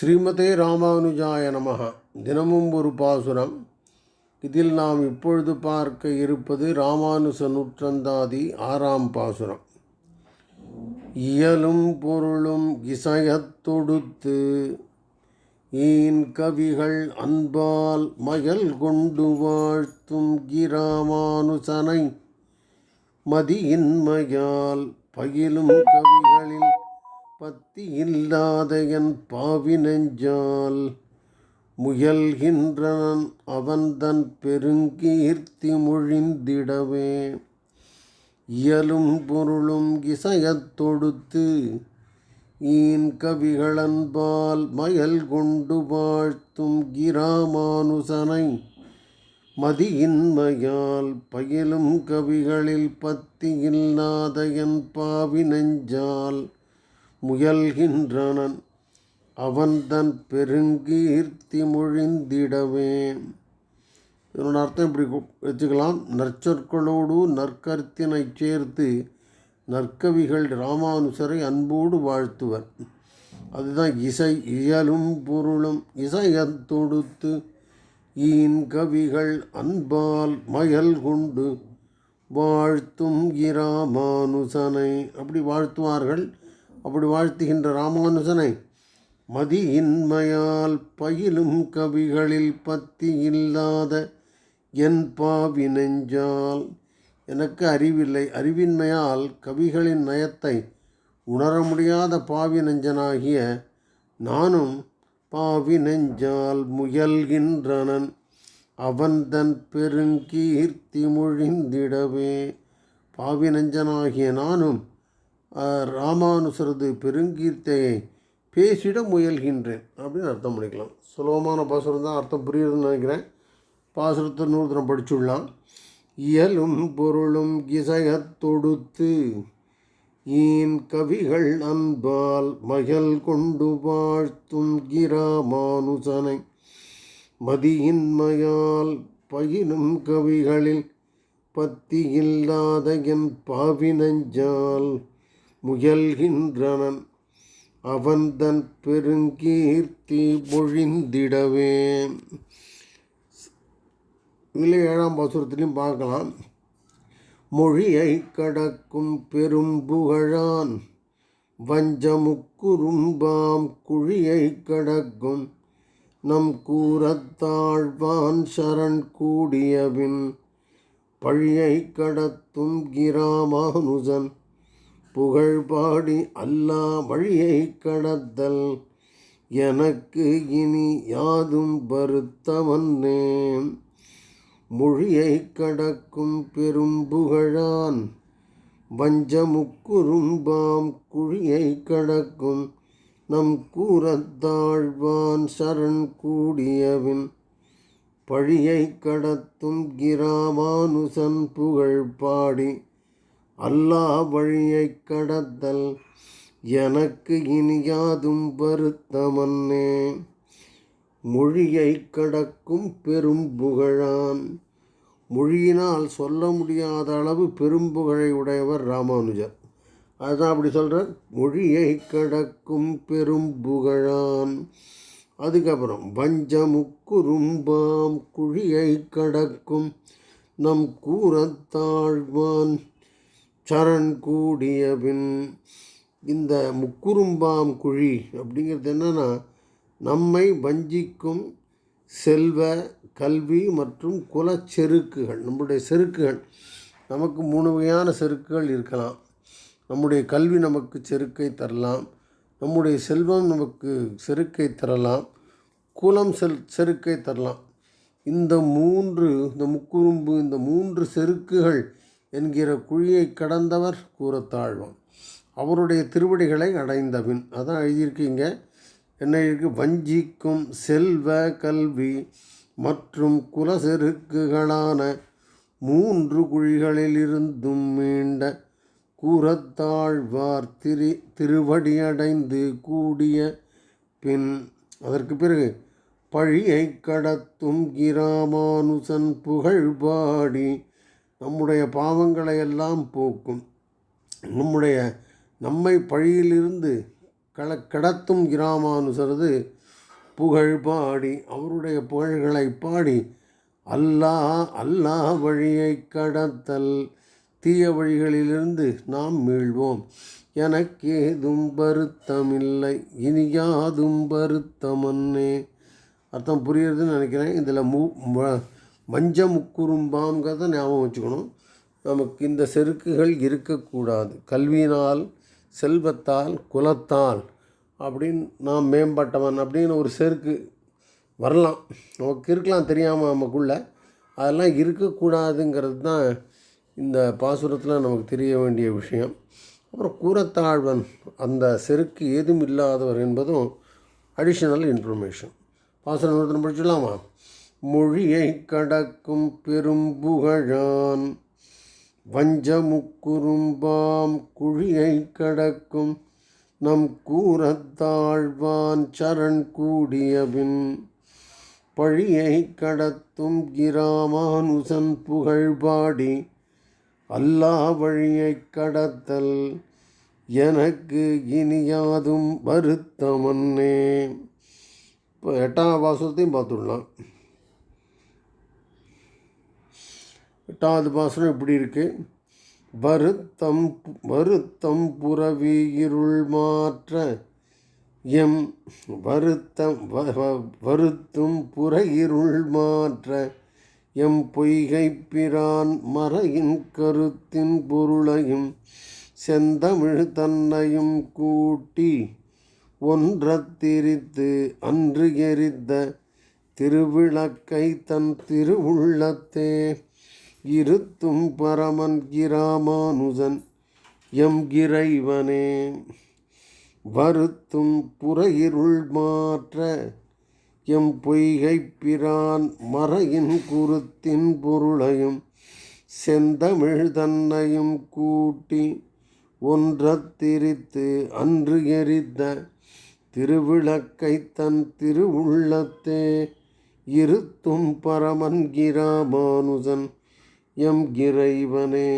ஸ்ரீமதே ராமானுஜாய நமக. தினமும் ஒரு பாசுரம். இதில் நாம் இப்பொழுது பார்க்க இருப்பது ராமானுச நூற்றந்தாதி ஆறாம் பாசுரம். இயலும் பொருளும் இசையத்தொடுத்து ஈன் கவிகள் அன்பால் மயல் கொண்டு வாழ்த்தும் கிராமானுசனை மதியின்மையால் பயிலும் கவிகள் பத்தி இல்லாத என் பாவி நெஞ்சால் முயல்கின்றனன் அவன் தன் பெருங்கீர்த்தி மொழிந்திடவே. இயலும் பொருளும் இசையத் தொடுத்து ஈன் கவிகளன்பால் மயல் கொண்டு வாழ்த்தும் கிராமானுசனை மதியின்மையால் பயிலும் கவிகளில் பத்தி இல்லாத என் பாவி நெஞ்சால் முயல்கின்றனன். அவன் தன் பெருங்கீர்த்தி மொழிந்திடவே. இதனோட அர்த்தம் இப்படி வச்சுக்கலாம். நற்சொற்களோடு நற்கருத்தினை சேர்த்து நற்கவிகள் ராமானுசரை அன்போடு வாழ்த்துவர். அதுதான் இசை இயலும் பொருளும். இசையத் தொடுத்து ஈன் கவிகள் அன்பால் மயல் கொண்டு வாழ்த்தும் இராமானுசனை. அப்படி வாழ்த்துவார்கள். அப்படி வாழ்த்துகின்ற ராமானுசனை மதியின்மையால் பயிலும் கவிகளில் பத்தி இல்லாத என் பாவி நெஞ்சால். எனக்கு அறிவில்லை. அறிவின்மையால் கவிகளின் நயத்தை உணர முடியாத பாவி நெஞ்சனாகிய நானும் பாவி நெஞ்சால் முயல்கின்றனன். அவன் தன் பெருங்கீர்த்தி மொழிந்திடவே. பாவி நெஞ்சனாகிய நானும் ராமானுசரது பெருங்கீர்த்தையை பேசிட முயல்கின்றேன். அப்படின்னு அர்த்தம் பண்ணிக்கலாம். சுலபமான பாசுரம் தான் அர்த்தம் புரியுதுன்னு நினைக்கிறேன். பாசுரத்தை நூறுதனம் படிச்சுடலாம். இயலும் பொருளும் இசையத் தொடுத்து ஈன் கவிகள் அன்பால் மகள் கொண்டு வாழ்த்தும் கிராமானுசனை. மதியின்மையால் பயிலும் கவிகளில் பத்தி இல்லாத என் பாவி நெஞ்சால் முயல்கின்றனன். அவன்தன் பெருங்கீர்த்தி பொழிந்திடவே இதில் ஏழாம் பாசுரத்திலையும் பார்க்கலாம். மொழியை கடக்கும் பெரும் புகழான். வஞ்சமுக்குறும்பாம் குழியை கடக்கும். நம் கூறத்தாழ்வான் சரண் கூடியவின் பழியை கடத்தும் கிராமானுஜன் புகழ் பாடி அல்லா வழியை கடத்தல். எனக்கு இனி யாதும் வருத்தமன்னேன். மொழியை கடக்கும் பெரும் புகழான். வஞ்சமுக்குறும்பாம் குழியை கடக்கும் நம் கூறத்தாழ்வான் சரண் கூடியவின். பழியை கடத்தும் கிராமானுசன் புகழ் பாடி அல்லா வழியை கடத்தல் எனக்கு இனியாதும் வருத்தமன்னே. மொழியை கடக்கும் பெரும் புகழான் மொழியினால் சொல்ல முடியாத அளவு பெரும்புகழை உடையவர் ராமானுஜர். அதுதான் அப்படி சொல்கிறார் மொழியை கடக்கும் பெரும் புகழான் அதுக்கப்புறம் வஞ்சமுக்குறும்பாம் குழியை கடக்கும் நம் கூறத்தாழ்வான் சரண் கூடிய பின் இந்த முக்குறும்பாம் குழி அப்படிங்கிறது என்னன்னா நம்மை வஞ்சிக்கும் செல்வ கல்வி மற்றும் குல செருக்குகள். நம்முடைய செருக்குகள் நமக்கு மூணு வகையான செருக்குகள் இருக்கலாம். நம்முடைய கல்வி நமக்கு செருக்கை தரலாம். நம்முடைய செல்வம் நமக்கு செருக்கை தரலாம். குலம் செல் செருக்கை தரலாம். இந்த மூன்று இந்த முக்குறும்பு இந்த மூன்று செருக்குகள் என்கிற குழியை கடந்தவர் கூறத்தாழ்வான். அவருடைய திருவடிகளை அடைந்தபின் அதான் எழுதியிருக்கீங்க என்ன இருக்கு வஞ்சிக்கும் செல்வ கல்வி மற்றும் குலசெருக்குகளான மூன்று குழிகளிலிருந்தும் மீண்ட கூறத்தாழ்வார் திரு திருவடியடைந்து கூடிய பின் அதற்கு பிறகு பழியை கடத்தும் கிராமானுசன் புகழ் பாடி நம்முடைய பாவங்களை எல்லாம் போக்கும். நம்முடைய நம்மை பழியிலிருந்து கல கடத்தும் இராமானுசரது புகழ் பாடி அவருடைய புகழ்களை பாடி அல்லாஹ் அல்லாஹ் வழியை கடத்தல் தீய வழிகளிலிருந்து நாம் மீள்வோம். எனக்கேதும் வருத்தமில்லை இனியாதும் வருத்தமன்னே. அர்த்தம் புரியுறதுன்னு நினைக்கிறேன். இதில் மூ மஞ்ச முக்குறும்பாங்கிறத ஞாபகம் வச்சுக்கணும். நமக்கு இந்த செருக்குகள் இருக்கக்கூடாது. கல்வியினால் செல்வத்தால் குலத்தால் அப்படின்னு நாம் மேம்பட்டவன் அப்படின்னு ஒரு செருக்கு வரலாம். நமக்கு இருக்கலாம் தெரியாமல் நமக்குள்ளே. அதெல்லாம் இருக்கக்கூடாதுங்கிறது தான் இந்த பாசுரத்தில் நமக்கு தெரிய வேண்டிய விஷயம். அப்புறம் கூறத்தாழ்வன் அந்த செருக்கு ஏதும் இல்லாதவர் என்பதும் அடிஷ்னல் இன்ஃபர்மேஷன் பாசுரம் ஒருத்தனை படிச்சிடலாமா? மொழியை கடக்கும் பெரும்புகழான் வஞ்சமுக்குறும்பாம் குழியை கடக்கும் நம் கூறத்தாழ்வான் சரண் கூடியபின் பழியை கடத்தும் கிராமானுசன் புகழ்பாடி அல்லா வழியை கடத்தல் எனக்கு இனியாதும் வருத்தமன்னே. இப்போ எட்டாம் வாசத்தையும் பார்த்துடலாம். எட்டாவது பாசனம் இப்படி இருக்கு? வருத்தம் வருத்தம் புறவி இருள் மாற்ற எம் வருத்தம் வ- வ- வருத்தும் புற இருள் மாற்ற எம் பொய்கை பிரான் மறையின் கருத்தின் பொருளையும் செந்தமிழ் தன்னையும் கூட்டி ஒன்றத்திரித்து அன்று எரித்த திருவிளக்கை தன் திருவுள்ளத்தே இருத்தும் பரமன் கிராமானுஜன் எம் கிரைவனே. வருத்தும் புறையிருள் மாற்ற எம் பொய்கை பிரான் மறையின் குருத்தின் பொருளையும் செந்தமிழ் தன்னையும் கூட்டி ஒன்றத்திரித்து அன்று எரித்த திருவிளக்கை தன் திருவுள்ளத்தே. இருத்தும் பரமன் கிராமானுஜன் எம் இறைவனே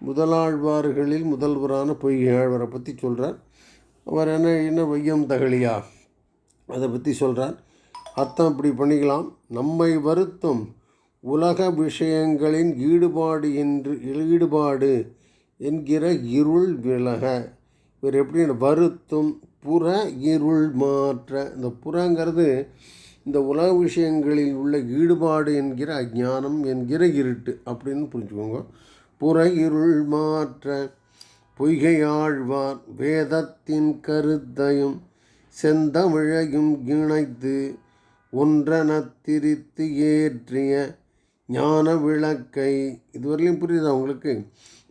முதலாழ்வார்களில் முதல்வரான பொய்கையாழ்வரை பற்றி சொல்கிறார் அவர் என்ன என்ன வையம் தகலியா அதை பற்றி சொல்கிறார் அர்த்தம் இப்படி பண்ணிக்கலாம். நம்மை வருத்தும் உலக விஷயங்களின் ஈடுபாடு என்று ஈடுபாடு என்கிற இருள் விலக. இவர் எப்படி வருத்தும் புற இருள் மாற்ற. இந்த புறங்கிறது இந்த உலக விஷயங்களில் உள்ள ஈடுபாடு என்கிற அஜானம் என்கிற இருட்டு அப்படின்னு புரிஞ்சுக்கோங்க. புற இருள் மாற்ற பொய்கையாழ்வார் வேதத்தின் கருத்தையும் செந்தமிழையும் இணைத்து ஒன்றெனத் திரித்து ஏற்றிய ஞான விளக்கை இதுவரையிலும் புரியுதா உங்களுக்கு?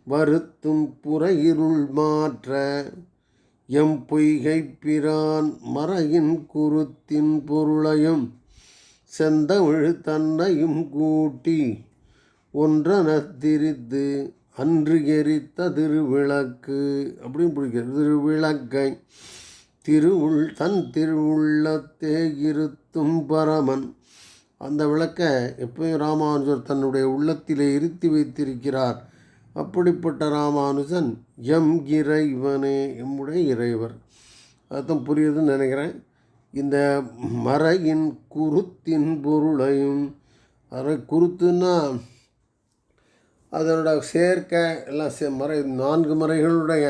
வருத்தும் புற இருள் மாற்ற எம் பொய்கை பிரான் மறையின் குருத்தின் பொருளையும் செந்தமிழ் தன்னையும் கூட்டி ஒன்றெனத் திரித்து அன்று எரித்த திருவிளக்கு. அப்படின்னு பிடிக்கிறது திருவிளக்கை திருவுள் தன் திருவுள்ளத்தே இருத்தும் பரமன். அந்த விளக்கை எப்பயும் ராமானுஜர் தன்னுடைய உள்ளத்திலே இருத்தி வைத்திருக்கிறார். அப்படிப்பட்ட ராமானுஜன் எம் இறைவனே எம்முடைய இறைவர். அதுதான் புரியுதுன்னு நினைக்கிறேன். இந்த மறையின் குருத்தின் பொருளையும் அதை குருத்துன்னா அதனோட சேர்க்கை எல்லாம் சே மறை நான்கு மறைகளுடைய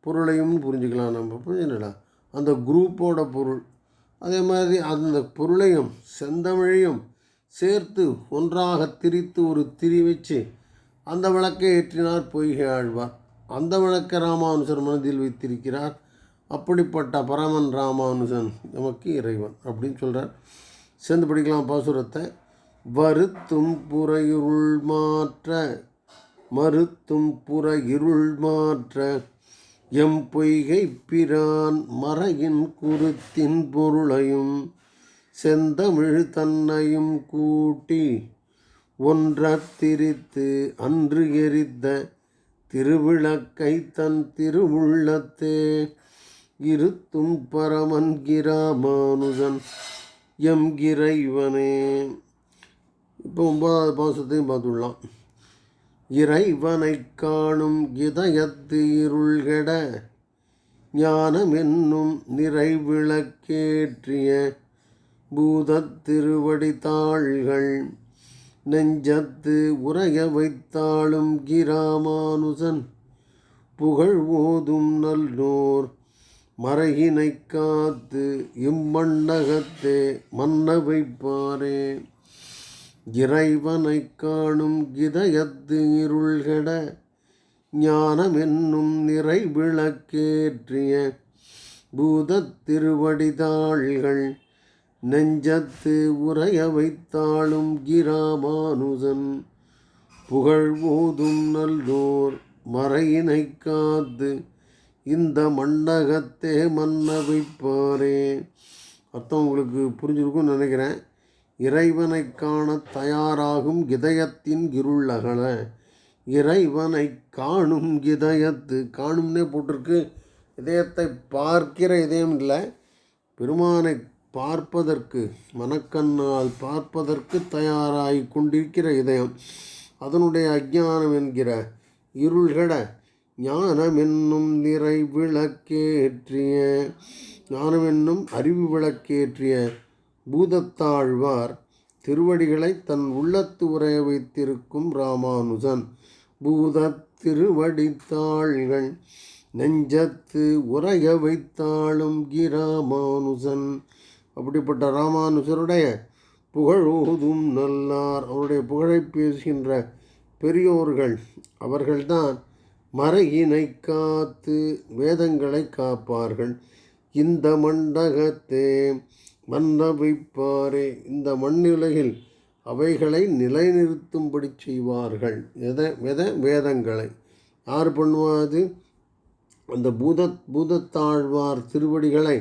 பொருளையும் புரிஞ்சுக்கலாம் நம்ம. புரிஞ்சுக்கலாம் அந்த குரூப்போட பொருள். அதே மாதிரி அந்த பொருளையும் செந்தமிழையும் சேர்த்து ஒன்றாக திரித்து ஒரு திரி வச்சு அந்த விளக்கை ஏற்றினார் பொய்கை ஆழ்வார் அந்த விளக்கை ராமானுஜர் மனதில் வைத்திருக்கிறார். அப்படிப்பட்ட பரமன் ராமானுஜன் நமக்கு இறைவன் அப்படின்னு சொல்கிறார் சேர்ந்து படிக்கலாம் பாசுரத்தை. வருத்தும் புறையுருள் மாற்ற மறுத்தும் புற இருள் மாற்ற எம் பொய்கை பிரான் மறையின் குருத்தின் பொருளையும் செந்தமிழ் தன்னையும் கூட்டி ஒன்றத்திரித்து அன்று எரித்த திருவிளக்கை தன் திருவுள்ளத்தே. இருத்தும் பரமன் கிராமானுஜன் எம் இறைவனே. இப்போ ஒன்பதாவது பாசத்தையும் பார்த்துடலாம். இறைவனை காணும் இதயத்து இருள்கெட ஞானம் என்னும் நிறைவிளக்கேற்றிய பூதத் திருவடி தாள்கள் நெஞ்சத்து உரைய வைத்தாளும் கிராமானுசன். புகழ் ஓதும் நல்லோர் மறையினை காத்து இம்மண்டகத்தே மன்ன வைப்பாரே இறைவனைக் காணும் இதயத்து இருள்கட ஞானமென்னும் நிறை விளக்கேற்றிய பூதத் திருவடிதாள்கள். நெஞ்சத்து உரைய வைத்தாளும் கிராமானுசன் புகழ் ஓதும் நல்லோர் மறையினை காத்து இந்த மண்டகத்தே மன்ன வைப்பாரே அர்த்தம் உங்களுக்கு புரிஞ்சிருக்கும்னு நினைக்கிறேன். இறைவனை காண தயாராகும் இதயத்தின் இருள் இறைவனை காணும் இதயத்து காணும்னே போட்டிருக்கு. இதயத்தை பார்க்கிற இதயம் இல்லை. பெருமானை பார்ப்பதற்கு மனக்கண்ணால் பார்ப்பதற்கு தயாராகி கொண்டிருக்கிற இதயம் அதனுடைய அஜானம் என்கிற இருள்கட ஞானம் என்னும் நிறை விளக்கேற்றிய ஞானம் என்னும் அறிவு விளக்கேற்றிய பூதத்தாழ்வார் திருவடிகளை தன் உள்ளத்து உரைய வைத்திருக்கும் ராமானுஜன். பூதத் திருவடித்தாள்கள் நெஞ்சத்து உரைய வைத்தாளும் கிராமானுஜன் அப்படிப்பட்ட ராமானுஜருடைய புகழோதும் நல்லார். அவருடைய புகழை பேசுகின்ற பெரியோர்கள் அவர்கள்தான் மறையினை காத்து வேதங்களை காப்பார்கள். இந்த மண்டகத்தே மன்ன வைப்பாரே இந்த மண்ணுலகில் அவைகளை நிலைநிறுத்தும்படி செய்வார்கள். எதை வெத வேதங்களை. யார் பண்ணுவாது அந்த பூத பூதத்தாழ்வார் திருவடிகளை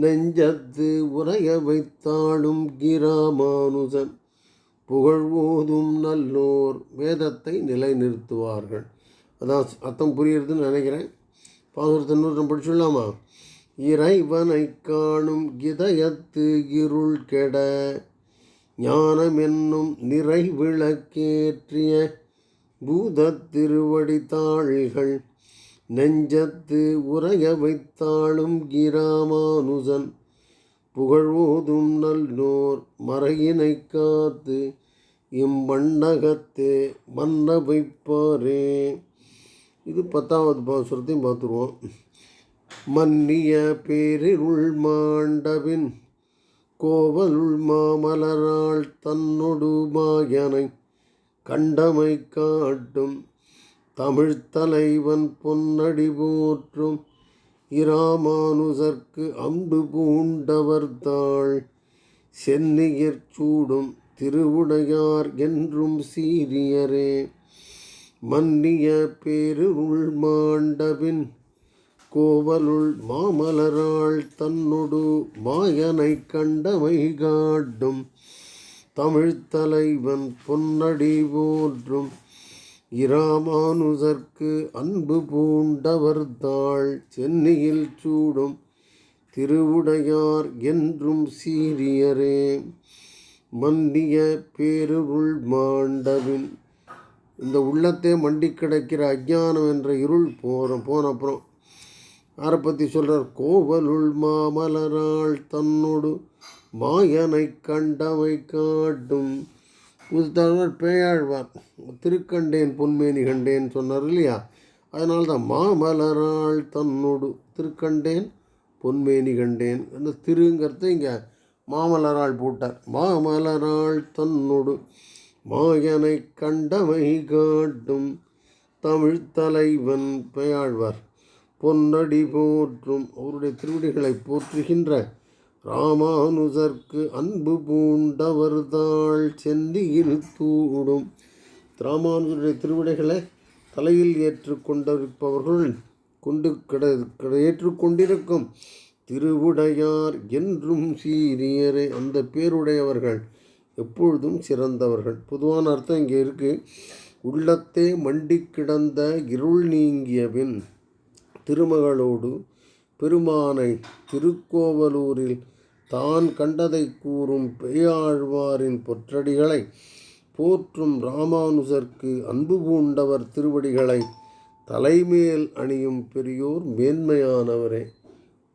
நெஞ்சத்து உரைய வைத்தாளும் கிராமானுஜன் புகழ்வோதும் நல்லோர் வேதத்தை நிலைநிறுத்துவார்கள். அதான் அர்த்தம் புரியுறதுன்னு நினைக்கிறேன். பாசுரத்தை இன்னொரு படிச்சுடலாமா? இறைவனை காணும் இதயத்து இருள் கெட ஞானம் என்னும் நிறை விளக்கேற்றிய பூதத் திருவடி தாள்கள் நெஞ்சத்து உரைய வைத்தாளும் கிராமானுசன் புகழ்வோதும் நல்லோர் மறையினை காத்து இம்மண்ணகத்தே மன்ன வைப்பாரே. இது பத்தாவது பாசுரத்தையும் பார்த்துருவோம். மன்னிய பேரிருள் மாண்டபின் கோவலுள் மாமலரால் தன்னொடு மாயனை கண்டமை காட்டும். தமிழ்த் தலைவன் பொன்னடி போற்றும் இராமானுசர்க்கு அம்பு பூண்டவர் தாள். சென்னியற் சூடும் திருவுடையார் என்றும் சீரியரே மன்னிய பேருள் மாண்டபின் கோவலுள் மாமலராள் தன்னொடு மாயனை கண்டமை காட்டும் தமிழ்த் தலைவன் பொன்னடி போற்றும் இராமானுசர்க்கு அன்பு பூண்டவர் தாள் சென்னையில் சூடும் திருவுடையார் என்றும் சீரியரே மன்னிய பேருள் மாண்டவின். இந்த உள்ளத்தை மண்டி கிடக்கிற அஜ்ஞானம் என்ற இருள் போகிறோம் போன அப்புறம் யாரை பற்றி சொல்கிறார் கோவலுள் மாமலராள் தன்னோடு மாயனை கண்டவை காட்டும் புதுத்தலைவர் பேயாழ்வார் திருக்கண்டேன் பொன்மேனி கண்டேன் சொன்னார் இல்லையா? அதனால தான் மாமலராள் தன்னோடு திருக்கண்டேன் பொன்மேனி கண்டேன் அந்த திருங்கிறத இங்கே மாமலரால் போட்டார். மாமலரால் தன்னோடு மாயனை கண்டமை காட்டும் தமிழ் தலைவன் பெயாழ்வார். பொன்னடி போற்றும் அவருடைய திருவடிகளை போற்றுகின்ற ராமானுஜர்க்கு அன்பு பூண்டவர் தாள் செந்தியில் தூடும். ராமானுஜருடைய திருவிடைகளை தலையில் ஏற்றுக்கொண்டிருப்பவர்கள் கொண்டு கிட கிட ஏற்றுக்கொண்டிருக்கும் திருவுடையார் என்றும் சீரியரே அந்த பேருடையவர்கள் எப்பொழுதும் சிறந்தவர்கள். பொதுவான அர்த்தம் இங்கே இருக்குது உள்ளத்தே மண்டி கிடந்த இருள் நீங்கியபின் திருமகளோடு பெருமானை திருக்கோவலூரில் தான் கண்டதை கூறும் பெயாழ்வாரின் பொற்றடிகளை போற்றும் ராமானுஜர்க்கு அன்பு பூண்டவர் திருவடிகளை தலைமேல் அணியும் பெரியோர் மேன்மையானவரே.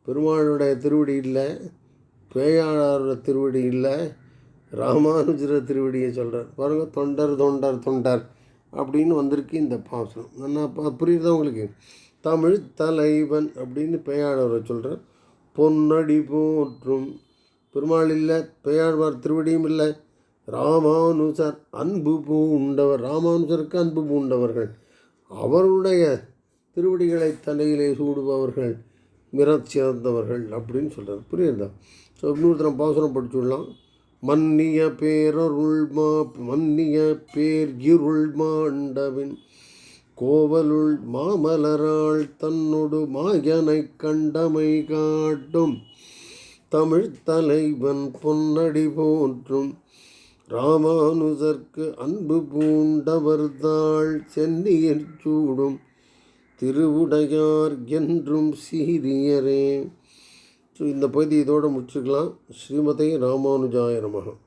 பெருமாளுடைய திருவடி இல்லை பேயாளர் திருவடி இல்லை ராமானுஜர திருவடியை சொல்கிறார் பாருங்கள் தொண்டர் தொண்டர் தொண்டர் அப்படின்னு வந்திருக்கு இந்த பாசனம் நான் புரியுதா உங்களுக்கு? தமிழ் தலைவன் அப்படின்னு பேயாளரை சொல்கிறார் பொன்னடி போற்றும். பெருமாள் இல்லை பெயாழ்வார் திருவடியும் இல்லை. ராமானுசர் அன்பு பூண்டவர். ராமானுசருக்கு அன்பு பூண்டவர்கள். அவருடைய திருவடிகளை தலையிலே சூடுபவர்கள் மிரச் சிறந்தவர்கள் அப்படின்னு சொல்கிறார் புரியுதா? ஸோ இன்னொருத்தரம் பாசனம் படிச்சுடலாம் மன்னிய பேரருள் மா மன்னிய பேர் இருள் மாண்டவின் கோவலுள் மாமலராள் தன்னொடு மாயனை கண்டமை காட்டும். தமிழ் தலைவன் பொன்னடி போற்றும். ராமானுஜர்க்கு அன்பு பூண்டவர்தாள் சென்னியர் சூடும். திருவுடையார் என்றும் சீரியரே ஸோ இந்த பகுதி இதோடு முடிச்சுக்கலாம். ஸ்ரீமதை ராமானுஜாய நமகம்